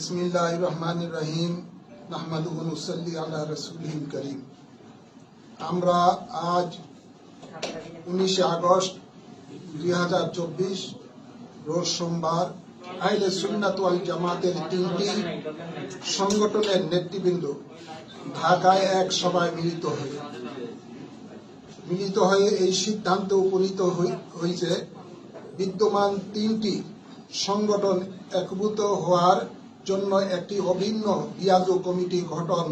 বিসমিল্লাহ রহমান রহিম নাহমাদুসল্লি আল্লাহ রসুল করিম। আমরা আজ উনিশে আগস্ট দুই হাজার চব্বিশ, রোজ সোমবার আইলে সুন্নাত ওয়াল জামাতের তিনটি সংগঠনের নেতৃবৃন্দ ঢাকায় এক সভায় মিলিত হয়ে মিলিত হয়ে এই সিদ্ধান্তে উপনীত হয়েছে বিদ্যমান তিনটি সংগঠন একভূত হওয়ার জন্য একটি অভিন্ন দিয়াজু কমিটি গঠন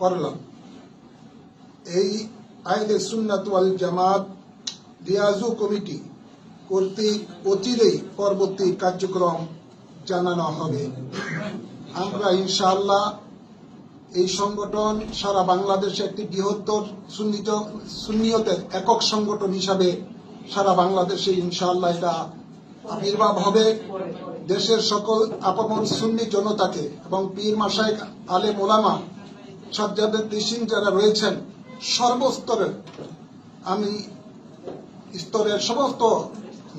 করলাম। এই আইলে সুন্নাত ওয়াল জামাত দিয়াজু কমিটি কর্তৃক অচিরেই পরবর্তী কার্যক্রম জানানো হবে। আমরা ইনশাআল্লাহ এই সংগঠন সারা বাংলাদেশে একটি বৃহত্তর সুন্নিত সুন্নিয়তের একক সংগঠন হিসাবে সারা বাংলাদেশে ইনশাআল্লাহ এটা আবির্ভাব হবে দেশের সকল আপামর সুন্নি জনতাকে এবং পীর মাসায় আলে মোলামা সাজ্জাদের দিসিন যারা রয়েছেন, সর্বস্তরের, আমি স্তরের সমস্ত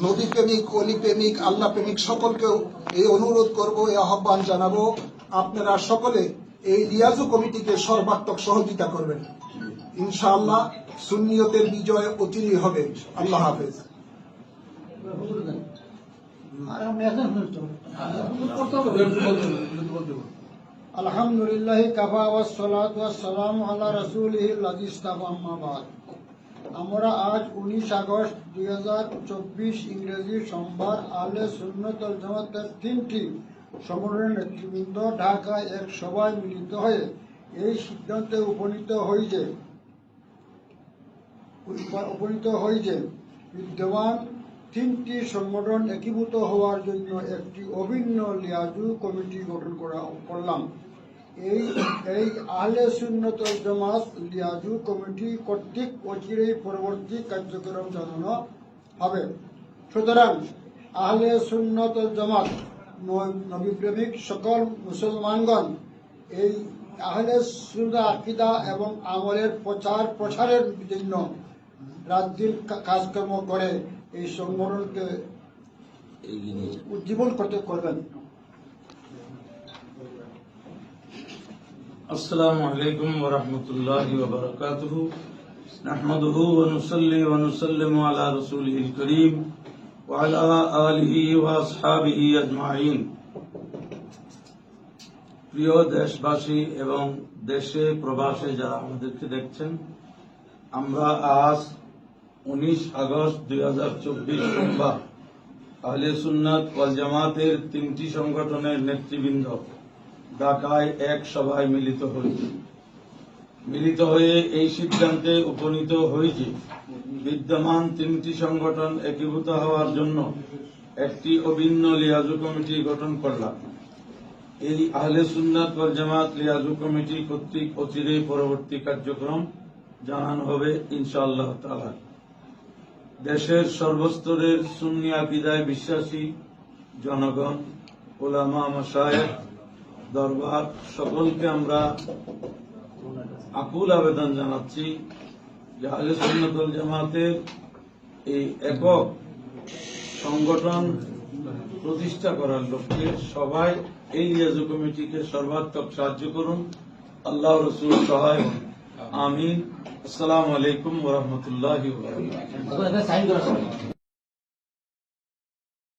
নদী প্রেমিক, অলি প্রেমিক, আল্লাহ প্রেমিক সকলকেও এই অনুরোধ করব, এই আহ্বান জানাব, আপনারা সকলে এই রিয়াজু কমিটিকে সর্বাত্মক সহযোগিতা করবেন। ইনশাআল্লাহ সুন্নিয়তের বিজয় অচিরই হবে। আল্লাহ হাফেজ। আলহামদুলিল্লাহ কাফা ওয়াসসালাতু ওয়াসসালামু আলা রাসূলিহিল আজিজ তাফা আম্মা বাদ। আমরা আজ উনিশ আগস্ট দুই হাজার চব্বিশ ইংরেজি সোমবার আলে সুন্নত ওয়াল জামাতের তিনটি সংগঠনের নেতৃবৃন্দ ঢাকায় এক সভায় মিলিত হয়ে এই সিদ্ধান্তে উপনীত হয়েছে উপনীত হয়েছে বিদ্যমান তিনটি সংগঠন একীভূত হওয়ার জন্য একটি অভিন্ন লিয়াজু কমিটি গঠন করা, করলাম। এই এই আহলে সুন্নত জামাত লিয়াজু কমিটি কর্তৃক অচিরেই পরবর্তী কার্যক্রম জানানো হবে। সুতরাং আহলে সুন্নত জামাত ন- নবী সকল মুসলমানগণ এই আহলে সুন্নাহ আকিদা এবং আমলের প্রচার প্রসারের জন্য রাত দিন কাজকর্ম করে। এই সংগঠনকে উজ্জীবন করতে করবেন। আসসালামু আলাইকুম ওয়া রাহমাতুল্লাহি ওয়া বারাকাতুহু। নাহমাদুহু ওয়া নুসাল্লি ওয়া নুসাল্লিমু আলা রাসূলিহিল কারীম ওয়া আলা আলিহি ওয়া আসহাবিহি আজমাইন। প্রিয় দেশবাসী এবং দেশে প্রবাসে যারা আমাদেরকে দেখছেন, আমরা আজ উনিশ আগস্ট দুই হাজার চব্বিশ সোমবার। আহলে সুন্নাত ওয়াল জামাতের তিনটি সংগঠনের নেতৃবৃন্দ ঢাকায় এক সভায় মিলিত হয়েছে। মিলিত হয়ে এই সিদ্ধান্তে উপনীত হয়েছে বিদ্যমান তিনটি সংগঠন একীভূত হওয়ার জন্য একটি অভিন্ন লিয়াজু কমিটি গঠন করলাম। এই আহলে সুন্নাত ওয়াল জামাত লিয়াজু কমিটি কর্তৃক অচিরে পরবর্তী কার্যক্রম জানানো হবে ইনশাআল্লাহ তাআলা। দেশের সর্বস্তরের সুন্নি আকিদায় বিশ্বাসী জনগণ, ওলামা, মাসায়েখ, দরবার, সকলকে আমরা আকুল আবেদন জানাচ্ছি যে আলে সুন্নতুল জামাতের এই একক সংগঠন প্রতিষ্ঠা করার লক্ষ্যে সবাই এই রিয়াজু কমিটিকে সর্বাত্মক সাহায্য করুন। আল্লাহ রসুল সহায় হন। আমিন আসসালামু আলাইকুম ওরহমতুল্লাহ